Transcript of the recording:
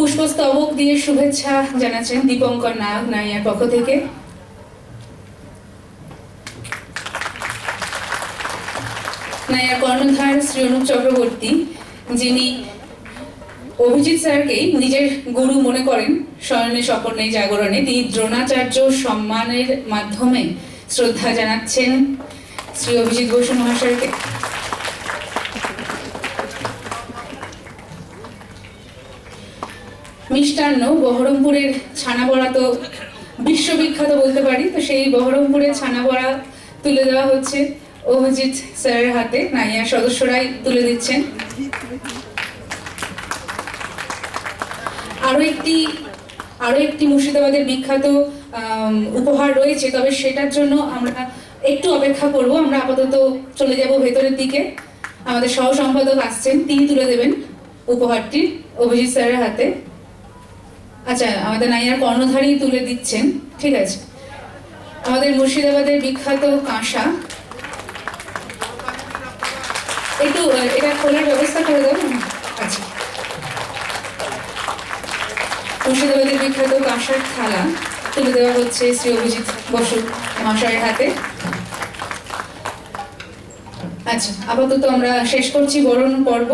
পুষ্পস্তবক দিয়ে শুভেচ্ছা জানাচ্ছেন দীপঙ্কর নায়ক নাইয়ার পক্ষ থেকে। নাইয়ার কর্ণধার শ্রী অনুপ চক্রবর্তী, যিনি অভিজিৎ স্যারকেই নিজের গুরু মনে করেন স্বয়নে স্বপনে জাগরণে, তিনি দ্রোণাচার্য সম্মানের মাধ্যমে শ্রদ্ধা জানাচ্ছেন শ্রী অভিজিৎ বসু মহাশয়কে। মিষ্টান্ন, বহরমপুরের ছানা বড়া তো বিশ্ববিখ্যাত বলতে পারি। তো সেই বহরমপুরের ছানা বড়া তুলে দেওয়া হচ্ছে অভিজিৎ স্যারের হাতে। নাইয়ার সদস্যরাই তুলে দিচ্ছেন। আরও একটি আরও একটি মুর্শিদাবাদের বিখ্যাত উপহার রয়েছে। তবে সেটার জন্য আমরা একটু অপেক্ষা করব। আমরা আপাতত চলে যাব ভেতরের দিকে। আমাদের সহ সম্পাদক আসছেন, তিনি তুলে দেবেন উপহারটি অভিজিৎ স্যারের হাতে। আচ্ছা আমাদের নাইয়ার কর্ণধারী তুলে দিচ্ছেন, ঠিক আছে। আমাদের মুর্শিদাবাদের বিখ্যাত কাঁসা। একটু এটা খোলার ব্যবস্থা করে দেবো আচ্ছা। মুর্শিদাবাদের বিখ্যাত কাঁসার থালা তুলে দেওয়া হচ্ছে শ্রী অভিজিৎ বসু মহাশয়ের হাতে। আচ্ছা আপাতত আমরা শেষ করছি বরণ পর্ব।